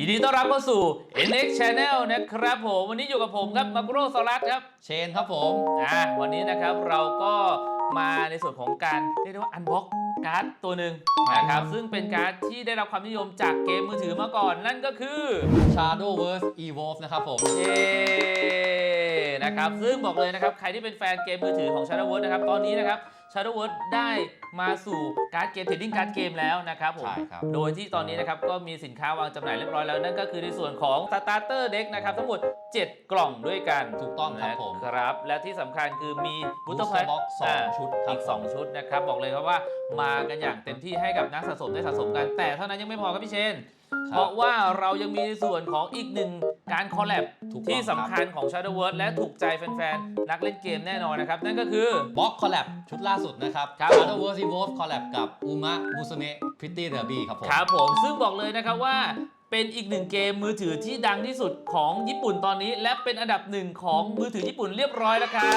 ยินดีต้อนรับเข้าสู่ NX Channel นะครับผมวันนี้อยู่กับผมครับมาคุโรสลัดครับเชนครับผมอ่าวันนี้นะครับเราก็มาในส่วนของการเรียกได้ว่าอันบ็อกการ์ดตัวหนึ่งนะครับซึ่งเป็นการ์ดที่ได้รับความนิยมจากเกมมือถือมาก่อน นั่นก็คือ Shadowverse Evolve นะครับผมเย้นะครับซึ่งบอกเลยนะครับใครที่เป็นแฟนเกมมือถือของ Shadow World นะครับตอนนี้นะครับ Shadow World ได้มาสู่การ์ดเกมเทรดดิ้งการ์ดเกมแล้วนะครับผม ใช่ครับ โดยที่ตอนนี้นะครับก็มีสินค้าวางจำหน่ายเรียบร้อยแล้ว นั่นก็คือในส่วนของ Starter Deck นะครับทั้งหมด 7 กล่องด้วยกันถูกต้องครับผมนะครับ และที่สำคัญคือมี Booster Booster Pack Box สองาชุดครับอีก2ชุดนะครับ บอกเลยครับว่ามากันอย่างเต็มที่ให้กับนักสะสมได้สะสมกัน แต่เท่านั้นยังไม่พอครับพี่เชนครับ เพราะว่าเรายังมีในส่วนของอีกหนึ่งการคอลแลบถูกต้องที่สำคัญของ Shadow World และถูกใจแฟนๆ นักเล่นเกมแน่นอนนะครับ นั่นก็คือ บ็อกคอลแลบชุดล่าสุดนะครับครับ Shadowverse Evolve คอลแลบกับ Uma Musume Pretty Derby ครับผม ครับผม ซึ่งบอกเลยนะครับว่าเป็นอีกหนึ่งเกมมือถือที่ดังที่สุดของญี่ปุ่นตอนนี้ และเป็นอันดับหนึ่งของมือถือญี่ปุ่นเรียบร้อยแล้วครั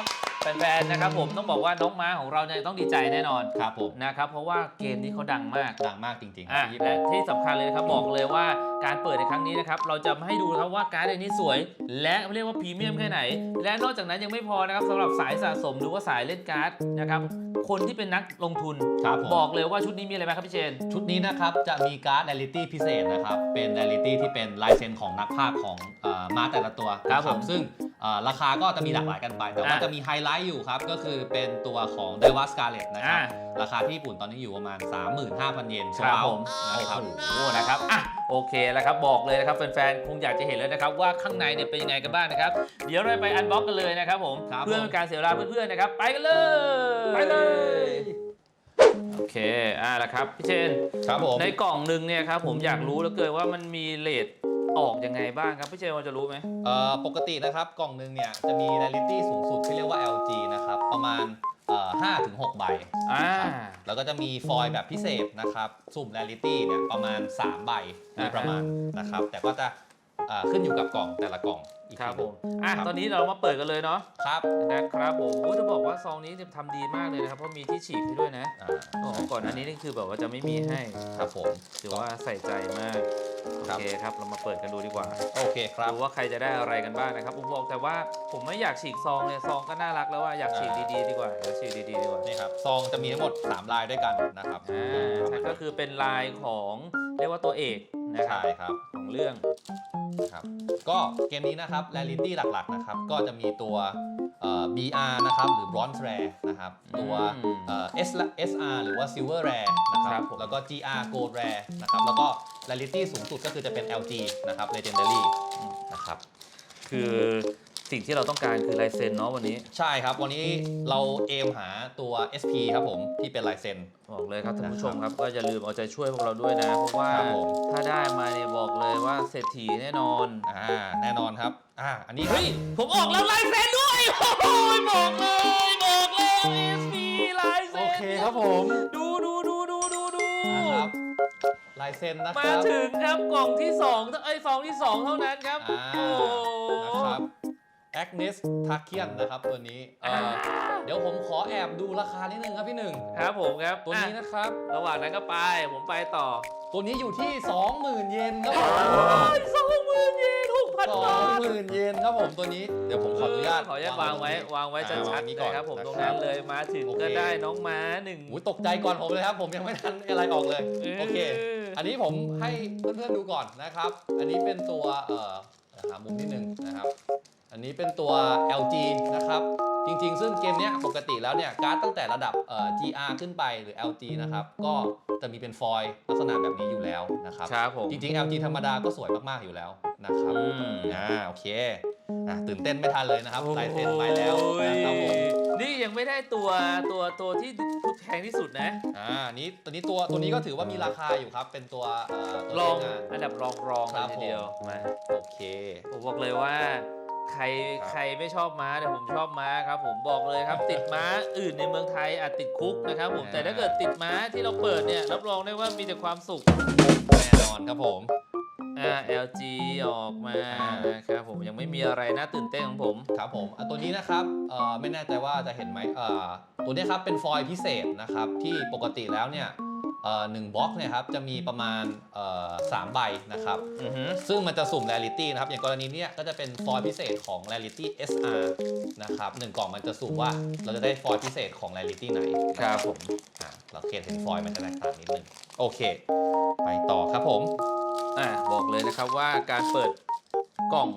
บ แฟนๆนะครับผมต้องบอกว่าน้องม้าของเราเนี่ยต้องดีใจแน่นอนครับผมนะครับเพราะว่าเกมนี้เขาดังมาก ดังมากจริงๆอะที่ญี่และปุ่นที่สำคัญเลยนะครับบอกเลยว่าการเปิดในครั้งนี้นะครับเราจะมาให้ดูนะครับว่าการ์ดในนี้สวย และเรียกว่าพรีเมียมแค่ไหน และนอกจากนั้นยังไม่พอนะครับสำหรับสายสะสมหรือว่าสายเล่นการ์ดนะครับคนที่เป็นนักลงทุนครับผมบอกเลยว่าชุดนี้มีอะไรไหมครับพี่เชน ชุดนี้นะครับจะมีการ์ด r ร r ลิตี้พิเศษนะครับ เป็น r ร r ลิตี้ที่เป็นลายเซ็นของนักพากย์ของเอ่อม้าแต่ละตัวครับนะผม ซึ่งเอ่อราคาก็จะมีหลากหลายกันไป แต่ว่าอะจะมีไฮไลท์อยู่ครับ ก็คือเป็นตัวของ d e v a s c a r l e t นะครับอะราคาที่ญี่ปุ่นตอนนี้อยู่ประมาณ 35,000 เยนโซครับลผมนะครับโอ้โหนะครับอะโอเคแล้วครับบอกเลยนะครับแฟนๆคงอยากจะเห็นแล้วนะครับว่าข้างในเนี่ยเป็นยังไงกันบ้างนะครับ เดี๋ยวเราไปอันบ็อกกันเลยนะครับผมครับเพื่อผมเป็นการเสียเวลาเพื่อนๆนะครับ ไปกันเลยไปเลยโอเคอะแล้วครับพี่เชนครับผมในกล่องหนึ่งเนี่ยครับผมอยากรู้แล้วเกินว่ามันมีเลท ออกยังไงบ้างครับพี่เชนพอจะรู้ไหมเอ่อปกตินะครับกล่องหนึ่งเนี่ยจะมี r ร r ลิตี้สูงสุดที่เรียกว่า LG นะครับประมาณเอ่อ5ถึง6ใบอ่าแล้วก็จะมีฟอยล์แบบพิเศษนะครับ สุ่ม r ร r ลิตี้เนี่ยประมาณ 3 ใบโดยประมาณนะครับ แต่ก็จะเอ่อ ขึ้นอยู่กับกล่องแต่ละกล่องอีกครับทีหผนึ่งมอะตอนนี้เรามาเปิดกันเลยเนาะครับนะครับผมโอ้จะบอกว่าซองนี้เนี่ยทำดีมากเลยนะครับเพราะมีที่ฉีกให้ด้วยนะอ่าอ๋อก่อนอันนี้นี่คือแบบว่าจะไม่มีให้ครับผมถือว่าใส่ใจมากโอครับเคครับเรามาเปิดกันดูดีกว่าโอเคครับดูว่าใครจะได้อะไรกันบ้างนะครับผมบอกแต่ว่าผมไม่อยากฉีกซองเลยซองก็น่ารักแล้วว่าอยากฉีกดีๆดีกว่าเดี๋ยวฉีกดีๆดีกว่านี่ครับซองจะมีทั้งหมด 3 ลายด้วยกันนะครับอ่านั่นก็คือเป็นลายของเรียกว่าตัวเอกนะครับใช่ครับของเรื่อง ครับก็เกมนี้นะครับ r ร r ลิตี้หลักๆนะครับก็จะมีตัวเอ่อ BR นะครับหรือ Bronze Rare นะครับตัวอืมเอ่อ S และ SR หรือว่า Silver Rare นะคครัรับบผมแล้วก็ GR Gold Rare นะครับแล้วก็ r ร r ลิตี้สูงสุดก็คือจะเป็น LG นะครับ Legendary นะครับคือ สิ่งที่เราต้องการคือลายเซ็นเนาะวันนี้ ใช่ครับ วันนี้เราเอมหาตัว SP ครับผมที่เป็นลายเซ็น บอกเลยครับท่านผู้ชมครับ ก็อย่าลืมเอาใจช่วยพวกเราด้วยนะ เพราะว่าครับผม ถ้าได้มาเนี่ยบอกเลยว่าเศรษฐีแน่นอน อ่าแน่นอนครับอ่าอันนี้ครับ เฮ้ย ผมออกแล้วลายเซ็นด้วยโอ้ยบอกเลยบอกเลย SP ลายโอเซ็นเคครับผมดูดูดูดูดูดูนะครับลายเซ็นนะคมารับ ถึงครับกล่องที่2เอ้ยซองที่สองเท่านั้นครับ อ่าโอ้นะครับ Agnes t a k i a n นะครับตัวนี้เอ่อเดี๋ยวผมขอแอบดูราคานิดนึงครับพี่หนึ่งครับผมครับตัวนี้อะนะครับ ระหว่างนั้นก็ไป ผมไปต่อตัวนี้อยู่ที่ 20,000 เยนครับผมสองหมื่นเยนหกพันบาท20,000 เยนครับผมตัวนี้เดี๋ยวผมขออนุญาต ขออนุญาตวางไว้ วางไว้อ่ชัดวๆนี้เลก่ยอนครับผมตรงะคนั้บนเลยมาถึงโอเค ก็ได้น้องม้าหนึ่งหูยตกใจก่อนผมเลยครับ ผมยังไม่ทันอะไรออกเลย โอเค อันนี้ผมให้เพื่อนๆดูก่อนนะครับ อันนี้เป็นตัวเอ่อหามุมนิดนึงนะครับ อันนี้เป็นตัว LG นะครับ จริงๆ ซึ่งเกมเนี้ยปกติแล้วเนี่ยการ์ดตั้งแต่ระดับเอ่อ GR ขึ้นไปหรือ LG นะครับ ก็จะมีเป็นฟอยล์ลักษณะแบบนี้อยู่แล้วนะครับครับผมจริงๆ LG ธรรมดาก็สวยมากๆอยู่แล้วนะครับอืม อ่าโอเคอะตื่นเต้นไม่ทันเลยนะครับลายเซ็นไปแล้วโอ้ยนะครับผม นี่ยังไม่ได้ตัวตัวตัวที่แพงที่สุดนะ อ่านี้ตัวนี้ตัวตัวนี้ก็ถือว่ามีราคาอยู่ครับ เป็นตัวเอ่อตัวลองใช้งาน อันดับรองรองครับเลยทีเดียวมาโอเค ผมบอกเลยว่า ใครครับใครไม่ชอบม้าเนี่ยผมชอบม้าครับ ผมบอกเลยครับ ติดม้าอื่นในเมืองไทยอาจติดคุกนะครับ ผมอ่าแต่ถ้าเกิดติดม้าที่เราเปิดเนี่ยรับรองได้ว่ามีแต่ความสุขแน่นอนครับผมอ่า LG ออกมานะครับผมยังไม่มีอะไรน่าตื่นเต้นของผม ครับผมอะตัวนี้นะครับเอ่อไม่แน่ใจว่าจะเห็นไหมเอ่อตัวนี้ครับเป็นฟอยล์พิเศษนะครับที่ปกติแล้วเนี่ยเเอ่อ หนึ่งบล็อกเนี่ยครับจะมีประมาณเอ่อสามใบนะครับอือฮึซึ่งมันจะสุ่ม Rarity นะครับอย่างกรณีเนี้ยก็จะเป็นฟอยล์พิเศษของ Rarity SR นะครับหนึ่งกล่องมันจะสุ่มว่าเราจะได้ฟอยล์พิเศษของ Rarity ไหนครับผมอะเราเขียนเห็นฟอยล์มันจะแตกต่างนิดนึงโอเค ไปต่อครับผมอะบอกเลยนะครับว่าการเปิดกล่อง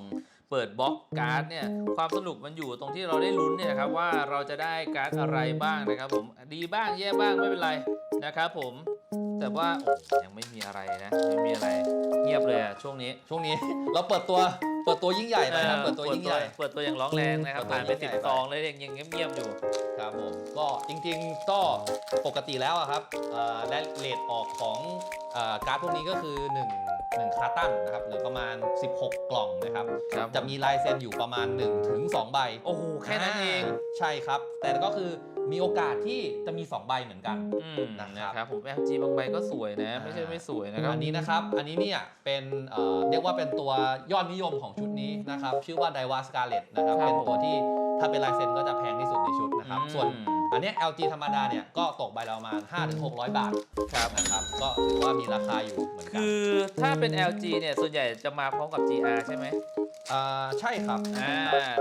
เปิดบล็อกการ์ดเนี่ยความสนุกมันอยู่ตรงที่เราได้ลุ้นเนี่ยนะครับว่าเราจะได้การ์ดอะไรบ้างนะครับผมดีบ้างแย่บ้างไม่เป็นไรนะครับผมแต่ว่าโอ้ยังไม่มีอะไรนะไม่มีอะไรเงียบเลยอะช่วงนี้ ช่วงนี้ เราเปิดตัวเปิดตัวยิ่งใหญ่หนะครับเปิดตัวยิ่งใหญ่เปิดตัวอย่างร้องแรงนะครับเปิดตัวผ่านไปยิ่งใหสิญ่บซองเลยยังยังเงียบๆอยู่ครับผมก็จริงๆก็ปกติแล้วอะครับเอ่อและเลทออกของเอ่อการ์ดพวกนี้ก็คือ 1 1คาร์ตันนะครับหรือประมาณ 16 กล่องนะครับ ครับจะมีลายเซ็นอยู่ประมาณ1ถึง2ใบโอ้โหแค่นั้นเองาใช่ครับ แต่ก็คือมีโอกาสที่จะมี 2 ใบเหมือนกัน อืมนะครับนะครับผม LG บางใบก็สวยนะ ไม่ใช่ไม่สวยนะครับ อันนี้นะครับ อันนี้เนี่ยเป็นเอ่อเรียกว่าเป็นตัวยอดนิยมของชุดนี้นะครับ ชื่อว่า d i v a s c a r l e t นะครับ ครับเป็นตัวที่ถ้าเป็นลายเซ็นก็จะแพงที่สุดในชุดนะครับอืมส่วนอัน เนี้ย LG ธรรมดาเนี่ยก็ตกใบละประมาณ5-600 บาทครับนะครับ ก็ถือว่ามีราคาอยู่เหมือนกัคือถ้าเป็น LG เนี่ยส่วนใหญ่จะมาพร้อมกับ GR ใช่ไหมอ่าใช่ครับอ่า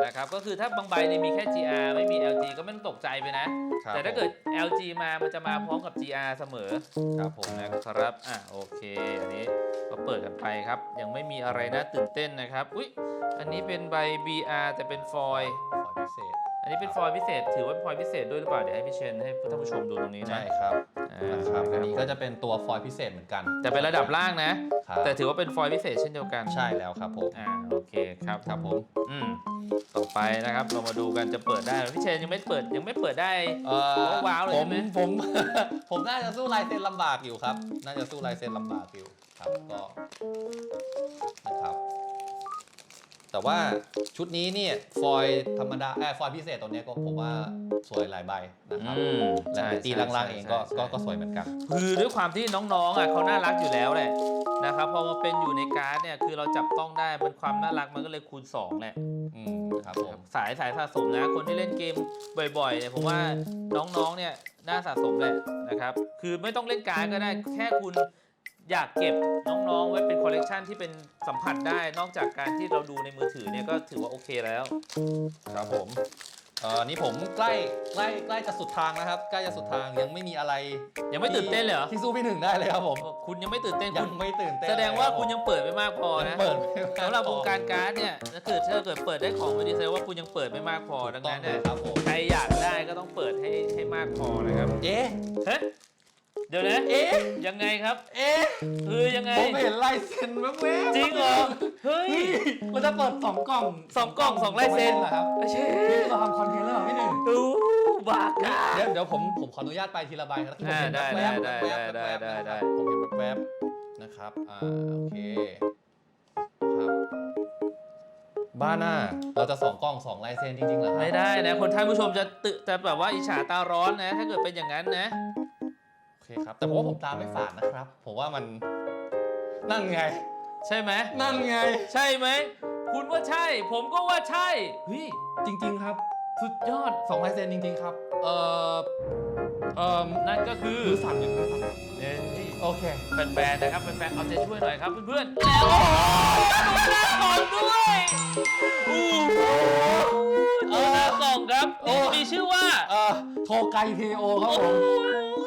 นะครับก็คือถ้าบางใบเนี่ยมีแค่ GR ไม่มี LG ก็ไม่ต้องตกใจไปนะ ครับแต่ถ้าเกิด LG มามันจะมาพร้อมกับ GR เสมอครับผมนะครับอะโอเค อันนี้ก็เปิดกันไปครับ ยังไม่มีอะไรน่าตื่นเต้นนะครับ อุ๊ย อันนี้เป็นใบ BR แต่เป็นฟอยล์ ขอพิเศษอั นนี้เป็นฟอยล์พิเศษ ถือว่าเป็นฟอยล์พิเศษด้วยหรือเปล่า เดี๋ยวให้พี่เชนให้ท่านผู้ชมดูตรงนี้นะ ใช่ครับอ่านะครับอันนี้ก็จะเป็นตัวฟอยล์พิเศษเหมือนกัน แต่เป็นระดับล่างนะครับแต่ถือว่าเป็นฟอยล์พิเศษเช่นเดียวกัน ใช่แล้วครับผม อ่า โอเคครับครับผม อืม ต่อไปนะครับ เรามาดูกันจะเปิดได้ไหมพี่เชนยังไม่เปิดยังไม่เปิดได้เอ่อว้าวเลยผใช่มไหมผม ผมน่าจะสู้ลายเซ็นลำบากอยู่ครับ น่าจะสู้ลายเซ็นลำบากอยู่ครับ ก็นะครับ แต่ว่าชุดนี้เนี่ยฟอยล์ธรรมดาเออฟอยล์พิเศษตัวเนี้ยก็ผมว่าสวยหลายใบนะครับอืมและใช่ในตีใช่ล่างๆเองก็ใช่ก็ใช่ก็สวยเหมือนกัน คือด้วยความที่น้องๆอะเขาน่ารักอยู่แล้วแหละนะครับพอมาเป็นอยู่ในการ์ดเนี่ยคือเราจับต้องได้มันความน่ารักมันก็เลยคูณ2แหละ อืมครับผม สายสายสะสมนะคนที่เล่นเกมบ่อยๆเนี่ยผมว่าน้องๆเนี่ยน่าสะสมแหละนะครับ คือไม่ต้องเล่นการ์ดก็ได้แค่คุณ อยากเก็บน้องๆ ไว้เป็นคอลเลกชันที่เป็นสัมผัสได้นอกจากการที่เราดูในมือถือเนี่ยก็ถือว่าโอเคแล้ว ครับผมเอ่อนี่ผมใกล้ใกล้ใกล้จะสุดทางแล้วครับ ใกล้จะสุดทางยังไม่มีอะไรยังไม่ตื่นเต้นเลยเหรอ ที่สู้พี่หนึ่งได้เลยครับผม คุณยังไม่ตื่นเต้นยัคุงณไม่ตื่นเต้นแสดงว่าเลยรับคุณยังเปิดไม่มากพอผมนะเปิดไม่มากสำหรับพวองการการ์ดเนี่ยถ้าเกิดถ้าเกิดเปิดได้ของไม่ดีแสดงว่าคุณยังเปิดไม่มากพอดังต้อนั้งนเลเนี่ยยครับผมใครอยากได้ก็ต้องเปิดให้ให้มากพอนะครับเอ๊ะเฮ้ย เดี๋ยวนะ เอ๊ะ ยังไงครับ เอ๊ะ คือยังไง ผมเห็นลายเซ็นแว๊บๆจริงเหรอ เฮ้ยเราจะเปิดสองกล่องสองกล่องสองลายเซ็น เหรอครับเช่นี่เราทำคอนเทนต์แล้วเหรอพี่หนึ่งดูบากา เดี๋ยวเดี๋ยวผมผมขออนุญาตไปทีละใบนะที่ผมเห็นอ่าแวบๆได้แวบๆได้แวบๆได้ นะครับได้ผมเห็นแวบๆนะครับอ่าโอเคครับบ้าหน้าเราจะสองกล้องสองลายเซ็นจริงๆเหรอครับ ไม่ได้นะ คนท่านผู้ชมจะตึจะแบบว่าอิจฉาตาร้อนนะ ถ้าเกิดเป็นอย่างนั้นนะโอเคครับ แต่ผมว่าผมตามไม่ฝาดนะครับ ผมว่ามันนั่นไง ใช่ไหมนั่นไง ใช่ไหม คุณว่าใช่ ผมก็ว่าใช่เฮ้ยจริง ๆ ครับ สุดยอดสองลายเซ็นจริง ๆ ครับ เอ่อเอ่อนั่นก็คือ มือสั่นอยู่มือสั่นเอ้ย โอเคแฟนๆนะครับแฟนๆเอาใจช่วยหน่อยครับเพื่อนๆแล้วตัวหน้ากล่องด้วยโอ้โหตัวหน้ากล่องครับโอ้มีชื่อว่าเอ่อโทไกเทโอครับผม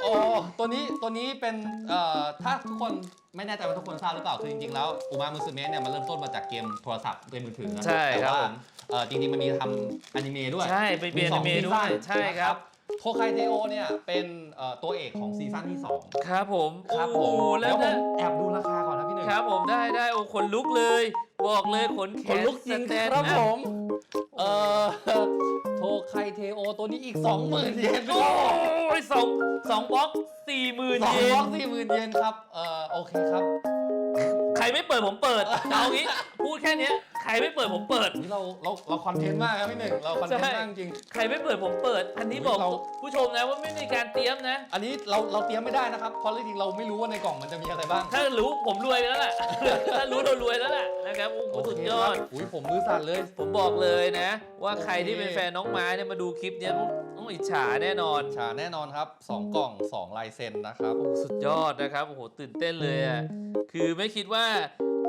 โอ้ตัวนี้ตัวนี้เป็นเอ่อถ้าทุกคนไม่แน่ใจว่าทุกคนทราบหรือเปล่าคือจริงๆแล้วอุมามุสเมะเนี่ยมันเริ่มต้นมาจากเกมโทรศัพท์เกมมือถือนะใช่ครับแต่ว่าผม เอ่อจริงๆมันมีทำอนิเมะด้วยใช่ไปเบียนสองเมซีด้วซั่ยนใช่ครับนะ โทไคเทโอเนี่ยเป็นเอ่อตัวเอกของซีซั่นที่สองครับผมครับผโอ้มโหแล้แล้ววผนะมแอบดูราคาก่อนนะพี่หนึ่งครับผมได้ได้โอ้ขนลุกเลย บอกเลยขนแขคนนลุกจริงสแตนครับอัพ ผมเอ่อโทไคเทโอตัวนี้อีก 20,000 เยนโอ้ยสองสองบล็อกสี่หมื่นสองเยบล็อนกสี่หมื่นเยนครับเอ่อโอเคครับ ใครไม่เปิดผมเปิด เอางี้ พูดแค่เนี้ยใค รไม่เปิดผมเปิด นี่เราเราเราคอนเทนต์มากครับพี่หนึ่งเราคอนเทนใช่ต์มากจริง ใครไม่เปิดผมเปิด อันนี้บอกเรา ผู้ชมนะว่าไม่มีการเตรียมนะ อันนี้เราเราเตรียมไม่ได้นะครับเพราะจริงๆเราไม่รู้ว่าในกล่องมันจะมีอะไรบ้าง ถ้ารู้ผมรวยไปแล้วล่ะ ถ้ารู้เรารวยแล้วล่ะนะครับโอ้โหโอสุดเคยอดครับอุ้ยผมมือสั่นเลย ผมบอกเลยนะ ว่าโอเคใครที่เป็นแฟนน้องไม้เนี่ยมาดูคลิปเนี้ยต้องอิจฉาแน่นอน ฉาแน่นอนครับ2กล่อง2ลายเซ็นนะครับ สุดยอดนะครับโอ้โหตื่นเต้นเลยอะคือไม่คิดว่า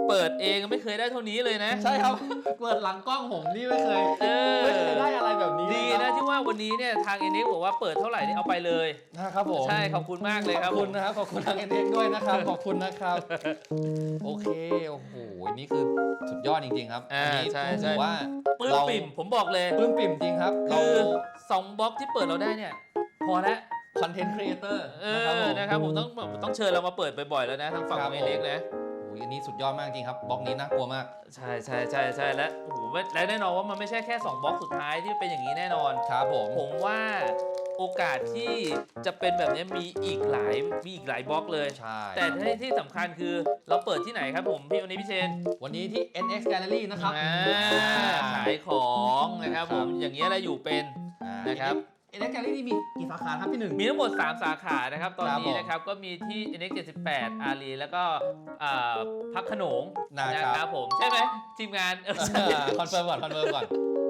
เปิดเองไม่เคยได้เท่านี้เลยนะ ใช่ครับ เปิดหลังกล้องผมนี่ไม่เคยเออ ไม่เคยได้อะไรแบบนี้ดีเลยคนะรับที่ว่าวันนี้เนี่ยทางเอ็นบอกว่าเปิดเท่าไหร่นี่เอาไปเลย นะครับผมใช่ขอบคุณมากเลยขครัอบบคุณผมนะครับ ขอบคุณทางเอ็นเอ็กด้วยนะครับ ขอบคุณนะครับ โอเค โอ้โห นี่คือสุดยอดจริงๆครับอ่านี้ใช่ต้องใช่ถือว่าปลื้มเราปิ่มผมบอกเลย ปลื้มปิ่มจริงครับเราคือสองบล็อกที่เปิดเราได้เนี่ย พอแล้วคอนเทนต์ครีเอเตอร์เอนะครับอผมนะครับผมต้องต้องเชิญเรามาเปิดบ่อยๆแล้วนะทางฝั่งครัขบองเอ็นเอ็กนะโอ้ยอันนี้สุดยอดมากจริงครับบล็อกนี้น่ากลัวมาก ใช่ใช่ใช่ใช่และโอ้โหและแน่นอนว่ามันไม่ใช่แค่2บล็อกสุดท้ายที่เป็นอย่างนี้แน่นอนครับผมผมว่าโอกาสที่จะเป็นแบบนี้มีอีกหลายมีอีกหลายบล็อกเลย ใช่ แต่ที่ที่สำคัญคือเราเปิดที่ไหนครับผมพี่วันนี้พี่เชน วันนี้ที่ NX Gallery นะครับอ่าขายของนะครับครับผมอย่างเงี้ยเราอยู่เป็นอ่านะครับ NX Gallery นี่มีกี่สาขาครับพี่หนึ่ง มีทั้งหมด 3 สาขานะครับ ตอนครับนี้ผมนะครับก็มีที่ NX 78อารีแล้วก็อ่าพักขนงนะครับ นะครับผม ใช่ไหมทีมงานเออใช่ คอนเฟิร์มก่อนคอนเฟิร์มก่อน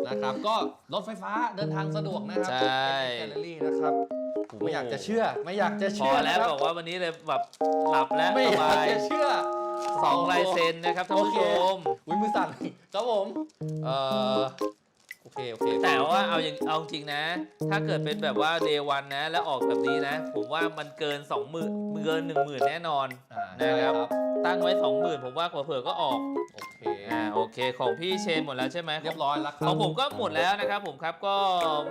นะครับก็รถไฟฟ้าเดินทางสะดวกนะครัใช่ แกลเลอรี่นะครับผมไม่อยากจะเชื่อไม่อยากจะพเชื่ออแล้วนะครับบอกว่าวันนี้เลยแบบหลับแล้วไม่สอยาบากยจะเชื่อสองลายเซ็นนะครับท่านผู้ชมอุ้ยมือสั่นครับผมเอ่อ โอเคโอเค แต่ว่าเอาอย่างเอาจริงนะ ถ้าเกิดเป็นแบบว่าเดวันนะ แล้วออกแบบนี้นะ ผมว่ามันเกิน2 0 0 0 0เกิน1 0,000แน่นอนอ่านะครับใช่ตั้งไว้20,000ผมว่าเผื่อๆก็ออกโอเคอ่าโอเคของพี่เชนหมดแล้วใช่ไหมเรียบร้อยแล้วคขรัอบงผมก็หมดแล้วนะครับ ผมครับก็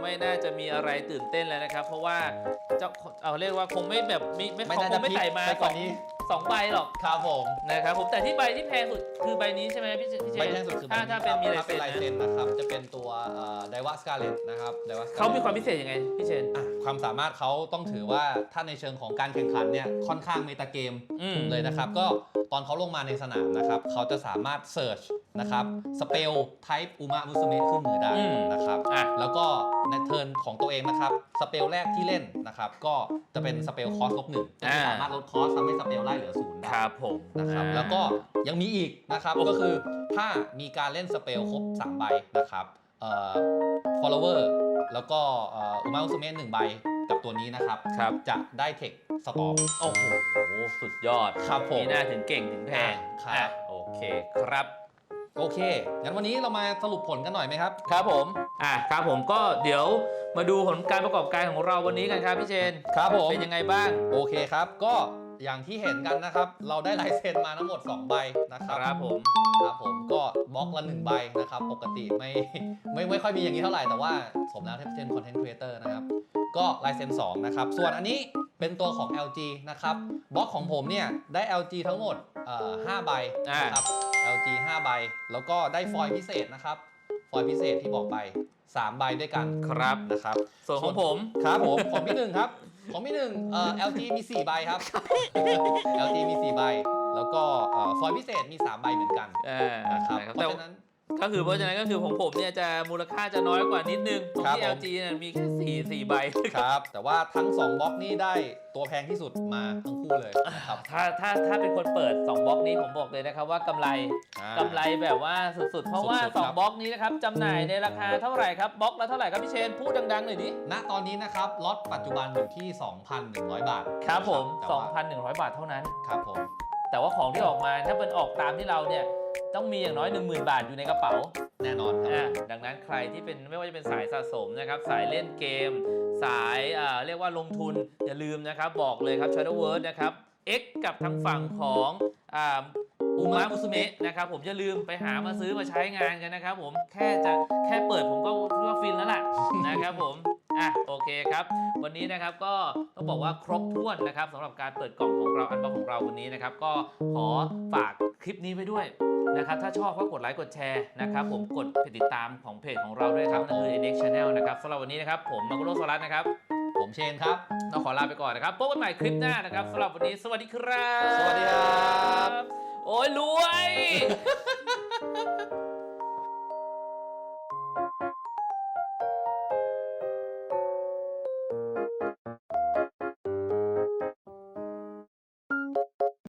ไม่น่าจะมีอะไรตื่นเต้นแล้วนะครับ เพราะว่าเจ้าเอาเรียกว่าคงไม่แบบมีไม่ไม่เขาน่าคจะงไม่ใส่มาไปกสอว่าง นี้สองใบหรอกครับผมนะครับผมแต่ที่ใบที่แพงสุดคือใบนี้ใช่ไหมพี่เชพี่เชใบนแรกสุดคือถ้าใบถ้าเป็นมีคลารัยบเป็นลายเซ็เซ็นนนะนะครับ จะเป็นตัวไดว a สกาเลตนะครับไดว a สกาเลต เขามีความพิเศษยังไงพี่เชน อะความสามารถเขาต้องถือว่าถ้าในเชิงของการแข่งขันเนี่ยค่อนข้างเมตาเกมอืมเลยนะครับ ก็ตอนเขาลงมาในสนามนะครับ เขาจะสามารถเสิร์ช นะครับสเปลไทป์อุมามุสเมะขึ้นมือได้อืมนะครับอะแล้วก็ในเทิร์นของตัวเองนะครับสเปลแรกที่เล่นนะครับก็จะเป็นสเปลคอสลบหนึ่งก็จะสามารถลดคอสทำให้สเปลไล่เหลือศูนย์ได้ครับผมนะครับอ่าแล้วก็ยังมีอีกนะครับโอ้โหก็คือถ้ามีการเล่นสเปลครบ3ใบนะครับเอ่อ follower แล้วก็เอ่ออุมาอุสเมะหนึ่งใบกับตัวนี้นะครับครับจะได้เทคสตอมโอ้โหสุดยอดครับผมมีหน้าถึงเก่งถึงแพงครับอะโอเคครับ โอเค งั้นวันนี้เรามาสรุปผลกันหน่อยไหมครับ ครับผม อะครับผมก็เดี๋ยวมาดูผลการประกอบการของเราวันนี้กันครับพี่เชนครับผม เป็นยังไงบ้าง โอเคครับ ก็อย่างที่เห็นกันนะครับ เราได้ลายเซ็นมาทั้งหมด 2 ใบนะครับ ครับผม ครับผม ก็บล็อกละ1ใบนะครับ ปกติไม่ไม่ไม่ค่อยมีอย่างนี้เท่าไหร่ แต่ว่าสมแล้วที่เป็นคอนเทนต์ครีเอเตอร์นะครับ ก็ลายเซ็น2นะครับ ส่วนอันนี้เป็นตัวของ LG นะครับ บล็อกของผมเนี่ยได้ LG ทั้งหมด เอ่อ5ใบนะครับ LG 5 ใบ แล้วก็ได้ฟอยล์พิเศษนะครับ ฟอยล์พิเศษที่บอกไป 3 ใบด้วยกันครับนะครับ ส่วนของผมครับผมของพี่หนึ่งครับ ของพี่หนึ่งเอ่อ LG มี 4 ใบครับ LG มี 4 ใบ แล้วก็เอ่อฟอยล์พิเศษมี 3 ใบเหมือนกันเออนะครับนะครับเพแต่ราะฉะนั้น ก็คือเพราะฉะนั้นก็คือของผมเนี่ยจะมูลค่าจะน้อยกว่านิดนึงตรงครับที่ผม LG เนี่ยมีแค่สี่สี่ใบ ครับ แต่ว่าทั้ง 2บล็อกนี่ได้ตัวแพงที่สุดมาทั้งคู่เลยนะครับถ้าถ้าถ้าเป็นคนเปิด 2บล็อกนี้ผมบอกเลยนะครับว่ากำไรอ่า กำไรแบบว่าสุดๆ เพราะว่า สุดๆครับ 2บล็อกนี้นะครับจำหน่ายในราคาเท่าไหร่ครับบล็อกละเท่าไหร่ครับพี่เชนพูดดังๆหน่อยดิณตอนนี้นะครับล็อตปัจจุบันอยู่ที่ 2,100 บาทครับผม แต่ว่า2,100 บาทเท่านั้น ครับผม แต่ว่าของที่ออกมาถ้าเป็นออกตามที่เราเนี่ย ต้องมีอย่างน้อย 10,000 บาทอยู่ในกระเป๋าแน่นอนครับ อะดังนั้นใครที่เป็นไม่ว่าจะเป็นสายสะสมนะครับ สายเล่นเกม สายอ่าเรียกว่าลงทุน อย่าลืมนะครับ บอกเลยครับ Shadow World นะครับ X กับทางฝั่งของอ่าอุมะมุสเมะนะครับผมอย่าลืมไปหามาซื้อมาใช้งานกันนะครับผมแค่จะแค่เปิดผมก็คิดว่าฟินแล้วล่ะ นะครับผมอะโอเคครับ วันนี้นะครับก็ต้องบอกว่าครบถ้วนนะครับสำหรับการเปิดกล่องของเราอันบ็อกของเราวันนี้นะครับ ก็ขอฝากคลิปนี้ไว้ด้วย นะครับถ้าชอบก็กดไลค์กดแชร์นะครับผมกดติดตามของเพจของเราด้วยครับนั่นคือ NX Channel นะครับสำหรับวันนี้นะครับผมมากุโรสรัตนะครับ ผมเชนครับต้องขอลาไปก่อนนะครับพบกันใหม่คลิปหน้านะครับสำหรับวันนี้สวัสดีครับ สวัสดีครับ โอ้ยรวย